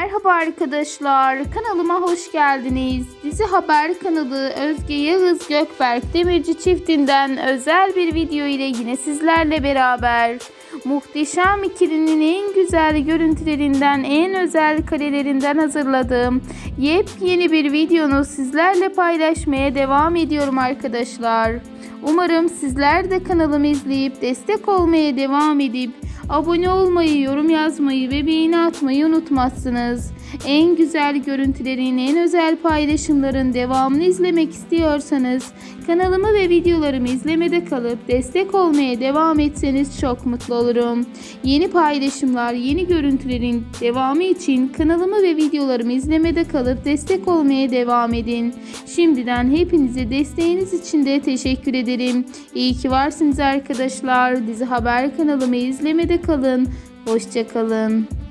Merhaba arkadaşlar, kanalıma hoş geldiniz. Dizi Haber kanalı Özge Yağız Gökberk Demirci çiftinden özel bir video ile yine sizlerle beraber. Muhteşem ikilinin en güzel görüntülerinden, en özel karelerinden hazırladığım yepyeni bir videonu sizlerle paylaşmaya devam ediyorum arkadaşlar. Umarım sizler de kanalımı izleyip destek olmaya devam edip abone olmayı, yorum yazmayı ve beğeni atmayı unutmazsınız. En güzel görüntülerin, en özel paylaşımların devamını izlemek istiyorsanız kanalımı ve videolarımı izlemede kalıp destek olmaya devam etseniz çok mutlu olurum. Yeni paylaşımlar, yeni görüntülerin devamı için kanalımı ve videolarımı izlemede kalıp destek olmaya devam edin. Şimdiden hepinize desteğiniz için de teşekkür ederim. İyi ki varsınız arkadaşlar. Dizi Haber kanalımı izlemede kalın. Hoşçakalın.